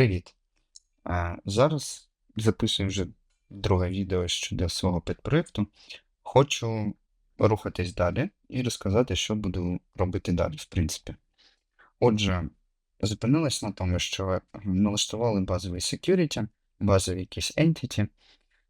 Привіт! Е, Зараз записую вже друге відео щодо свого підпроєкту. Хочу рухатись далі і розказати, що буду робити далі, в принципі. Отже, зупинились на тому, що налаштували базовий security, базовий якийсь entity,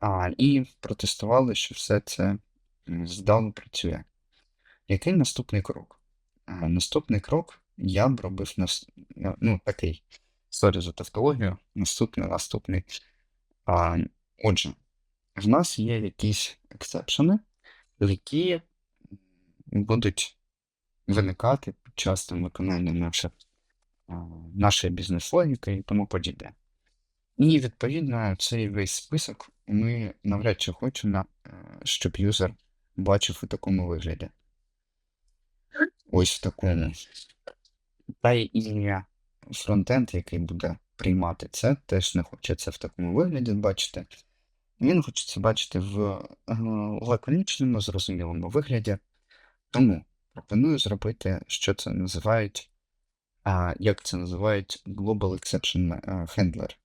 а, і протестували, що все це здало працює. Який наступний крок? А, Наступний крок я б робив нас... ну, такий. Сорі за тавтологію. Наступний, наступний. А, отже, в нас є якісь ексепшени, які будуть виникати під час виконання наших, нашої бізнес-логіки і тому подібне. І, відповідно, цей весь список ми навряд чи хочемо, е, щоб юзер бачив у такому вигляді. Ось в такому. Та і фронтенд, який буде приймати це, теж не хоче це в такому вигляді бачити. Він хоче це бачити в е, лаконічному, зрозумілому вигляді. Тому пропоную зробити, що це називають, як це називають Global Exception е, Handler.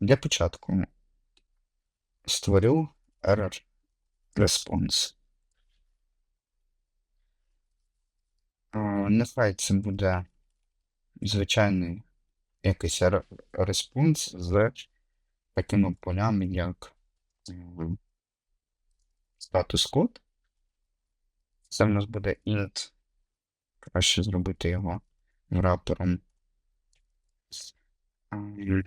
Для початку створю error response. Нехай це буде звичайний якийсь респонс з такими полями, як статус код. Це в нас буде int. Краще зробити його рапером. Ам,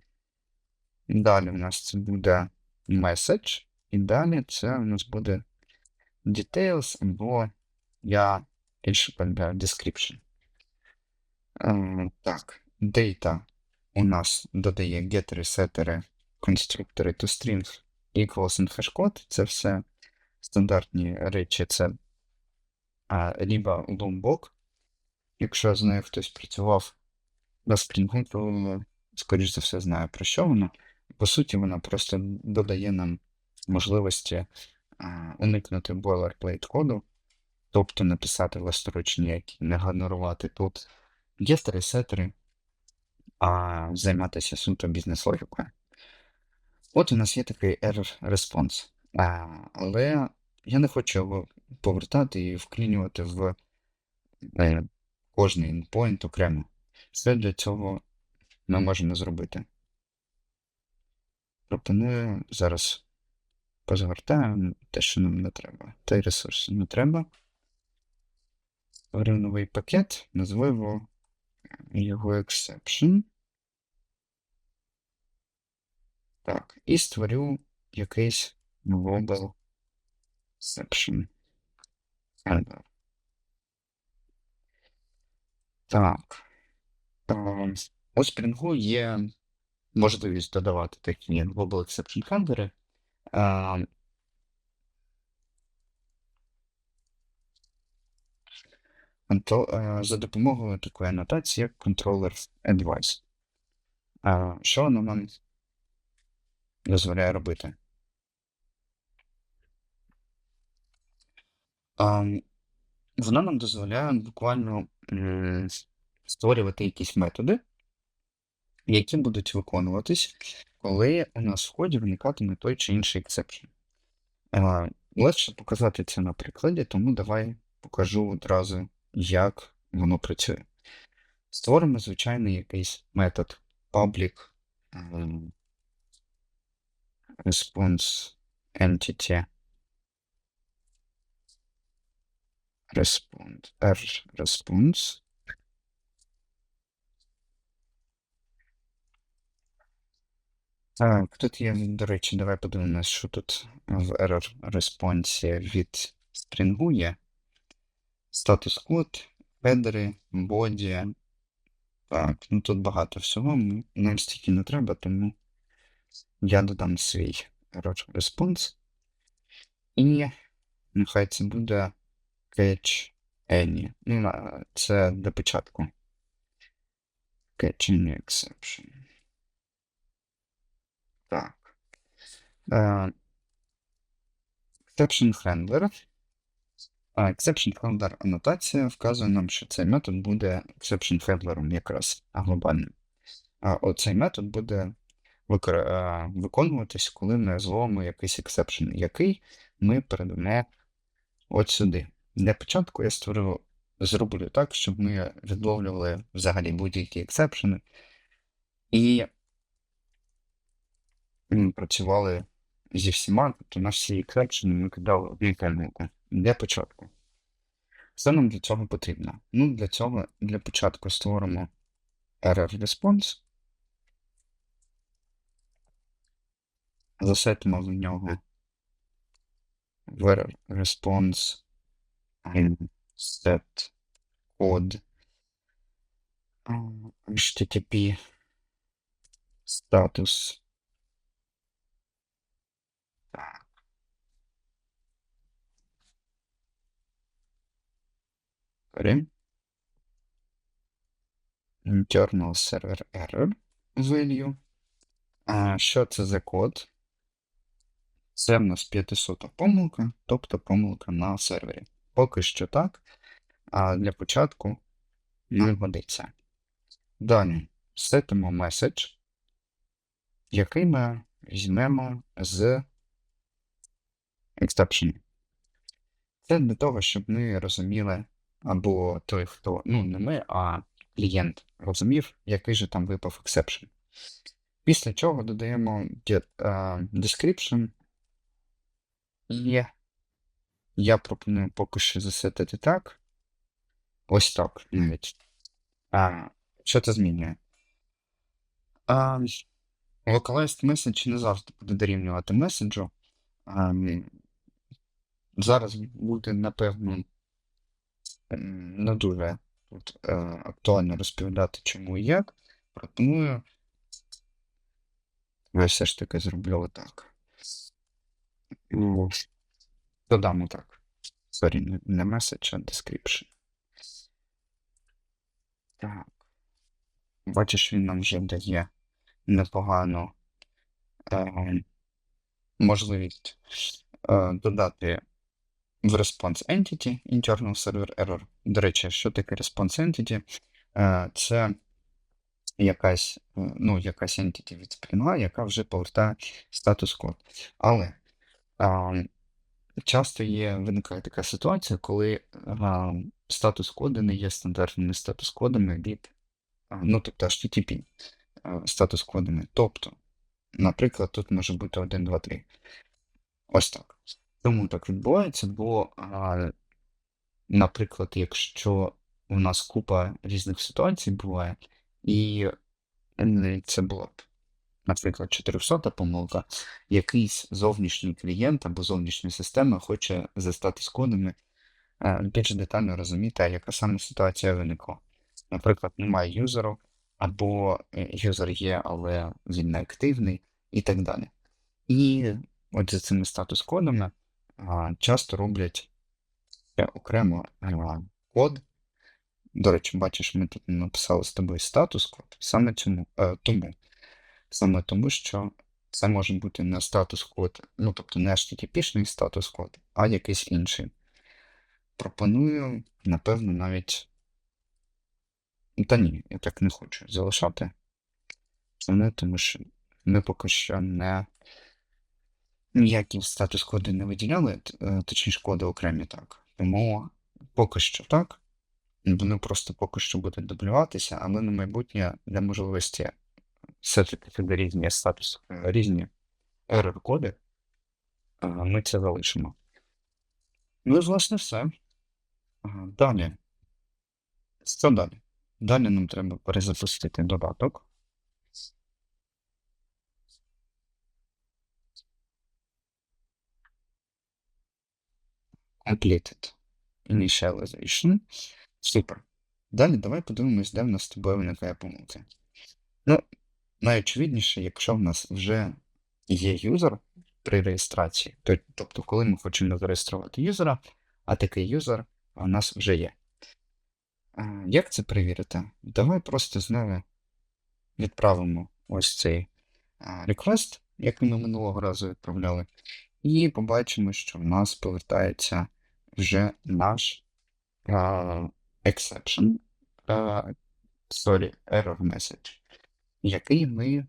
Далі в нас це буде message, і далі це у нас буде details або я більше полюбляю description. Е, Так, data у нас додає гетери, сетери, конструктори to string equals and hashcode. Це все стандартні речі, це а, либо lombok. Якщо з нею хтось працював на Spring, то, скоріш за все, знає про що вона. По суті, вона просто додає нам можливості а, уникнути boilerplate коду, тобто написати власноруч ніякі, не генерувати тут гестери, сетери, а займатися суто бізнес-логікою. От у нас є такий error response. А, але я не хочу його повертати і вклінювати в кожний endpoint окремо. Все для цього ми можемо зробити. Пропоную зараз позагортаємо те, що нам не треба. Та й ресурси не треба. Створив новий пакет, назву його його exception. Так, і створю якийсь global exception. Handler. Так. Ем, У Spring є можливість додавати такі Global Exception Handler. За допомогою такої анотації, як Controller Advice. Е, Що воно нам дозволяє робити? Воно нам дозволяє буквально створювати якісь методи, які будуть виконуватись, коли у нас в коді виникатиме той чи інший ексепшн. Е, Легше показати це на прикладі, тому давай покажу одразу, як воно працює. Створимо звичайний якийсь метод public ем, response entity respond r response. Так, тут є, до речі, давай подивимось, що тут в error response від стрінгу є. Статус код, хедери, боді. Так, ну тут багато всього. Нам стільки не треба, тому я додам свій error response. І нехай це буде catch any. Ну, це для початку. Catch any exception. Так. Е, Exception handler. А exception handler анотація вказує нам, що цей метод буде exception handler якраз глобальним. а, оцей метод буде виконуватись, коли ми зловимо якийсь ексепшн, який ми передамо от сюди. Для початку я створив, зроблю так, щоб ми відловлювали взагалі будь-які ексепшени і працювали зі всіма, тобто на всі ексепшени ми кидали одну помилку. Для початку. Що нам для цього потрібно? Ну, для цього для початку створимо error response. Засетимо в нього в error response set code http status. Sorry. Internal server error value. А, що це за код? Це в нас 500 помилка, тобто помилка на сервері. Поки що так, а для початку не годиться. Далі сетимо меседж, який ми візьмемо з exception. Це для того, щоб ми розуміли, або той, хто, ну, не ми, а клієнт розумів, який же там випав exception. Після чого додаємо get, uh, description. І я пропоную поки що засетити так. Ось так навіть. А, що це змінює? А, localized message не завжди буде дорівнювати меседжу. А, зараз буде, напевно, не дуже тут, е, актуально розповідати, чому і як. Пропоную. Я все ж таки зроблю отак. Ну, Додамо так. Sorry, не- message, а description. Так. Бачиш, він нам вже дає непогану е, можливість е, додати в response entity internal server error. До речі, що таке response entity? Е, це якась, е, ну, якась entity від Spring, яка вже повертає статус код. Але часто є, виникає така ситуація, коли статус коди не є стандартними статус кодами від, ну, тобто HTTP е, статус кодами. Тобто, наприклад, тут може бути 1, 2, 3. Ось так. Тому так відбувається, бо, а, наприклад, якщо у нас купа різних ситуацій буває, і це була б, наприклад, 400 помилка, якийсь зовнішній клієнт або зовнішня система хоче за статус кодами е, більш детально розуміти, яка саме ситуація виникла. Наприклад, немає юзеру, або е, юзер є, але він не активний, і так далі. І от за цими статус-кодами часто роблять окремо код. До речі, бачиш, ми тут написали з тобою статус-код саме цьому, е, тому. Саме тому, що це може бути не статус-код, ну тобто не HTTP-шний статус-код, а якийсь інший. Пропоную, напевно, навіть. Та ні, я так не хочу залишати. Основне, тому що ми поки що не ніякі статус-коди не виділяли, е, точніше коди окремі так. Тому поки що так. Вони просто поки що будуть дублюватися, але на майбутнє для можливості сетити сюди різні статус, е, різні error коди, е, ми це залишимо. Ну і власне все. Далі. Що далі? Далі нам треба перезапустити додаток. Completed Initialization. Супер. Далі давай подивимось, де в нас з тобою виникає помилка. Ну, найочевидніше, якщо в нас вже є юзер при реєстрації, то, тобто, коли ми хочемо зареєструвати юзера, а такий юзер у нас вже є. Як це перевірити? Давай просто знову відправимо ось цей request, який ми минулого разу відправляли, і побачимо, що в нас повертається вже наш а, exception, а, sorry, error message. який ми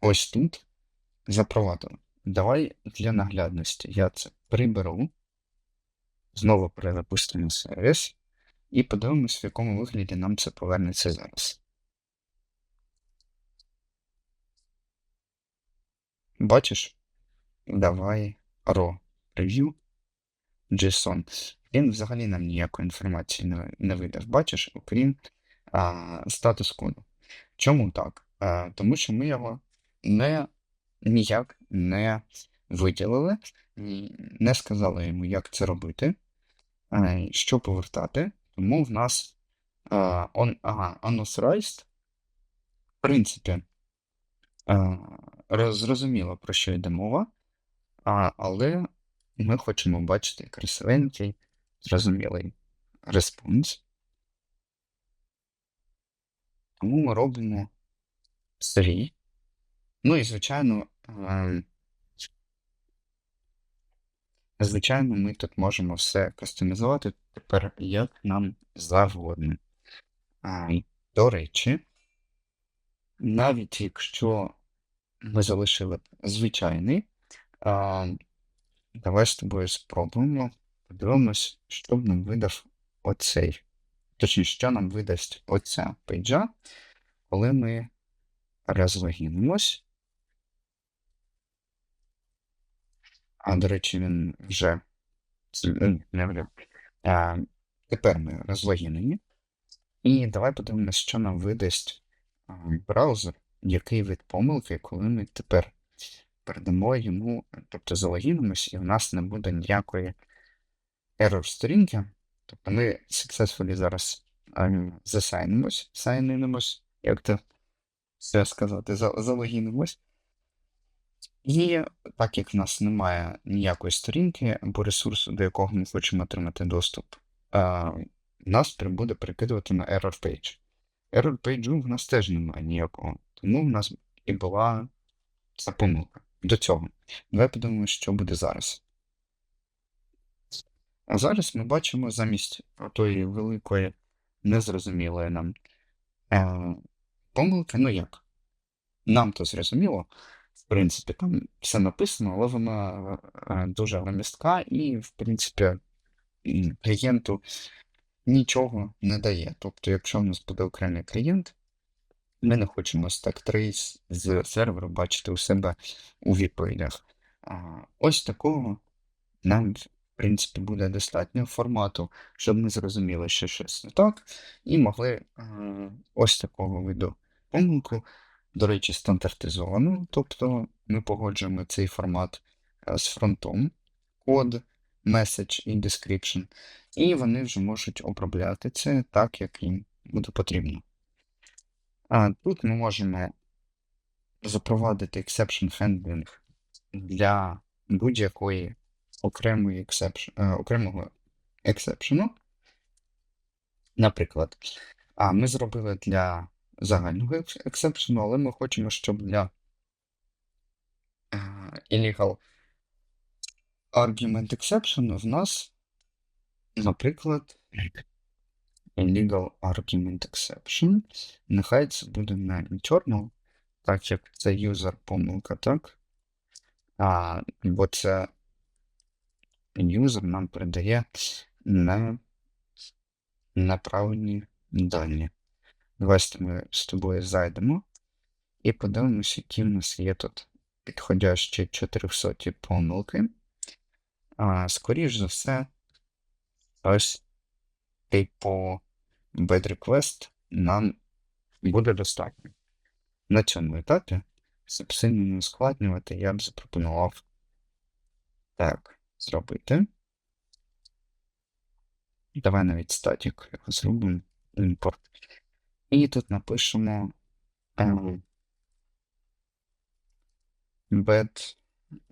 ось тут запровадили. Давай для наглядності я це приберу, знову перезапустимо сервіс і подивимось, в якому вигляді нам це повернеться зараз. Бачиш? Давай raw preview JSON. Він взагалі нам ніякої інформації не, не видав. Бачиш, окрім а, статус коду. Чому так? А, тому що ми його не, ніяк не виділили, не сказали йому, як це робити, а, що повертати. Тому в нас а, on, ага, unauthorized, в принципі, а, зрозуміло, про що йде мова, а, але ми хочемо бачити красивенький, зрозумілий респонс. Тому ми робимо свій. Ну і, звичайно, е, звичайно, ми тут можемо все кастомізувати тепер як нам завгодно. До речі, навіть якщо ми залишили звичайний, а, давай з тобою спробуємо. Подивимось, що б нам видав оцей. Точніше, що нам видасть оця пейджа, коли ми розлогінимось. А, до речі, він вже е, не вже. А, тепер ми розлогінені. І давай подивимося, що нам видасть браузер, який від помилки, коли ми тепер передамо йому, тобто залогінимось, і в нас не буде ніякої error сторінки. Тобто ми successfully зараз засайнимось, сайнинимось, як то це сказати, за- залогінимось. І так як в нас немає ніякої сторінки або ресурсу, до якого ми хочемо отримати доступ, нас при- буде перекидувати на error page. Error page в нас теж немає ніякого, тому в нас і була ця помилка до цього. Давай подивимося, що буде зараз. А зараз ми бачимо замість тої великої, незрозумілої нам е, помилки, ну як? Нам то зрозуміло, в принципі, там все написано, але вона е, дуже громістка і, в принципі, клієнту нічого не дає. Тобто, якщо в нас буде окремий клієнт, ми не хочемо stack trace з серверу бачити у себе у відповідях. Ось такого нам, в принципі, буде достатньо формату, щоб ми зрозуміли, що щось не так, і могли ось такого виду помилку, до речі, стандартизовану, тобто ми погоджуємо цей формат з фронтом, код, message і description, і вони вже можуть обробляти це так, як їм буде потрібно. А, тут ми можемо запровадити exception handling для будь-якої окремої exception, е, окремого ексепшену. Наприклад, а, ми зробили для загального ексепшену, але ми хочемо, щоб для е, illegal argument exception в нас, наприклад, illegal argument exception. Нехай це буде не internal, так як це юзер помилка, так? А, бо це юзер нам передає не неправильні дані. Давай з ми з тобою зайдемо і подивимося, які в нас є тут підходящі 400 помилки. А, скоріш за все, ось типу bad request нам буде достатньо. На цьому етапі, щоб сильно не ускладнювати, я б запропонував так зробити. Давай навіть статік його зробимо імпорт. І тут напишемо ем, bad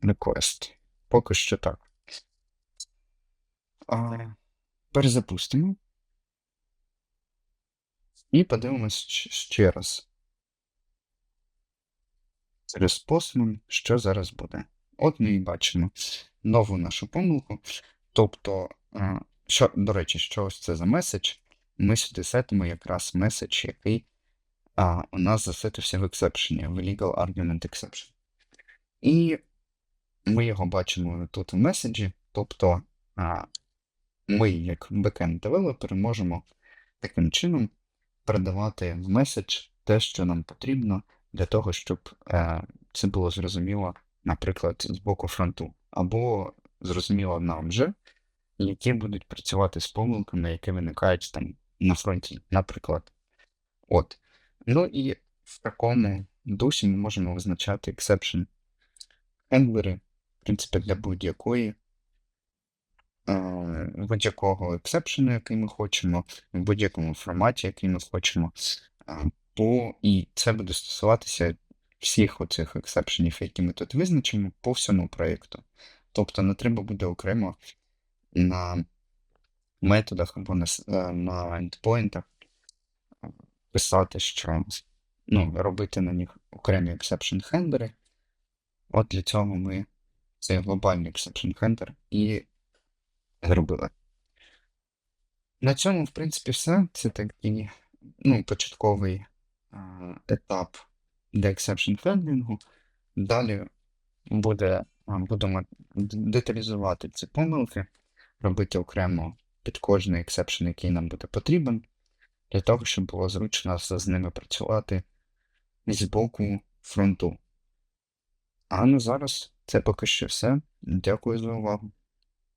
request. Поки що так. Перезапустимо. І подивимось ще раз. Через постмон, що зараз буде. От ми і бачимо нову нашу помилку. Тобто, що, до речі, що ось це за меседж? ми сюди сетимо якраз меседж, який а, у нас засетився в ексепшені, в legal argument exception. І ми його бачимо тут в меседжі, тобто а, ми, як backend девелопери, можемо таким чином передавати в меседж те, що нам потрібно для того, щоб е, це було зрозуміло, наприклад, з боку фронту, або зрозуміло нам же, які будуть працювати з помилками, які виникають там на фронті, наприклад. От. Ну і в такому дусі ми можемо визначати exception хендлери, в принципі, для будь-якої будь-якого ексепшену, який ми хочемо, в будь-якому форматі, який ми хочемо. Е, По, і це буде стосуватися всіх оцих ексепшенів, які ми тут визначимо, по всьому проєкту. Тобто не треба буде окремо на методах або на, е, на ендпоінтах е, писати, що ну, робити на них окремі exception хендери. От для цього ми цей глобальний exception хендер і зробили. На цьому, в принципі, все. Це такий ну, початковий етап для exception хендлінгу. Далі буде, будемо деталізувати ці помилки, робити окремо під кожний exception, який нам буде потрібен, для того, щоб було зручно з ними працювати з боку фронту. А на зараз це поки що все. Дякую за увагу.